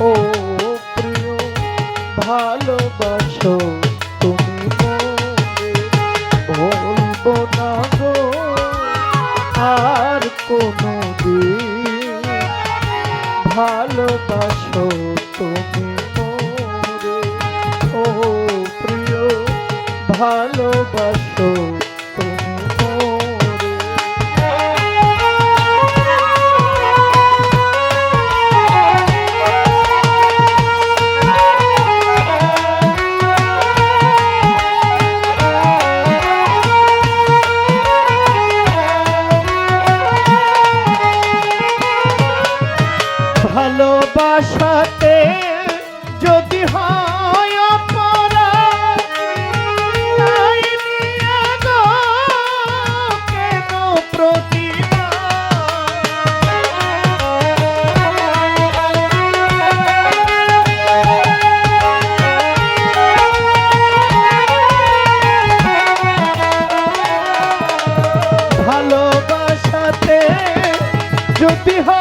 ও প্রিয়, ভালোবাসো তুমি বলব না গো, আর কোনো দিন ভালোবাসো তুমি ও প্রিয়, ভালোবাসো ভালোবাসাতে যদি হয় যদি হয়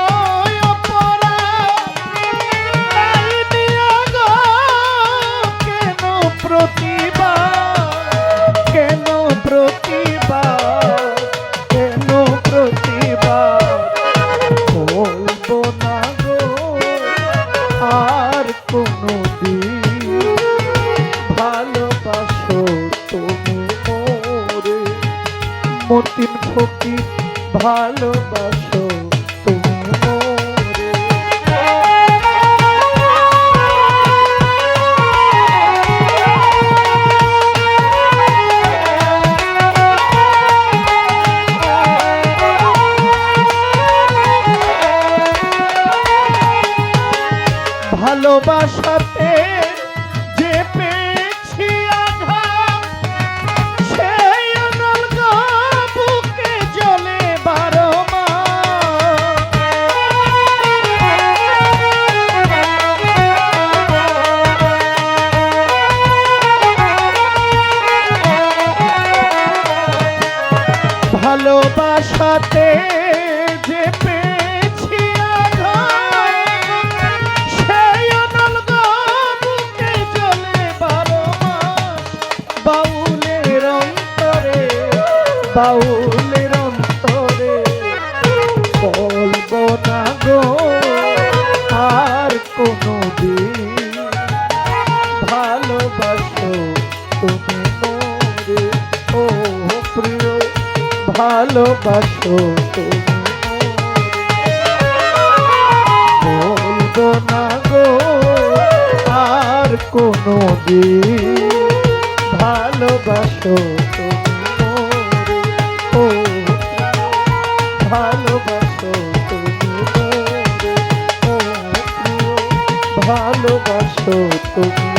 মতিন ফকির ভালোবাসো ভালোবাসাতে ভালোবাসাতে যে পেয়েছি সেই বুকে জ্বলে বারো বাউলের অন্তরে বাউলের অন্তরে বলব না গো। ভালোবাসো। বলব না গো আর কোনো দিন ভালোবাসো তুমি ভালোবাসো ভালোবাসো তুমি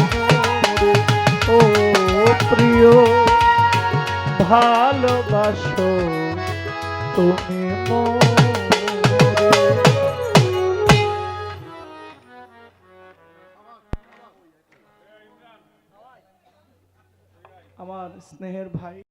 ও প্রিয়। ভালোবাসো তুমি আমার স্নেহের ভাই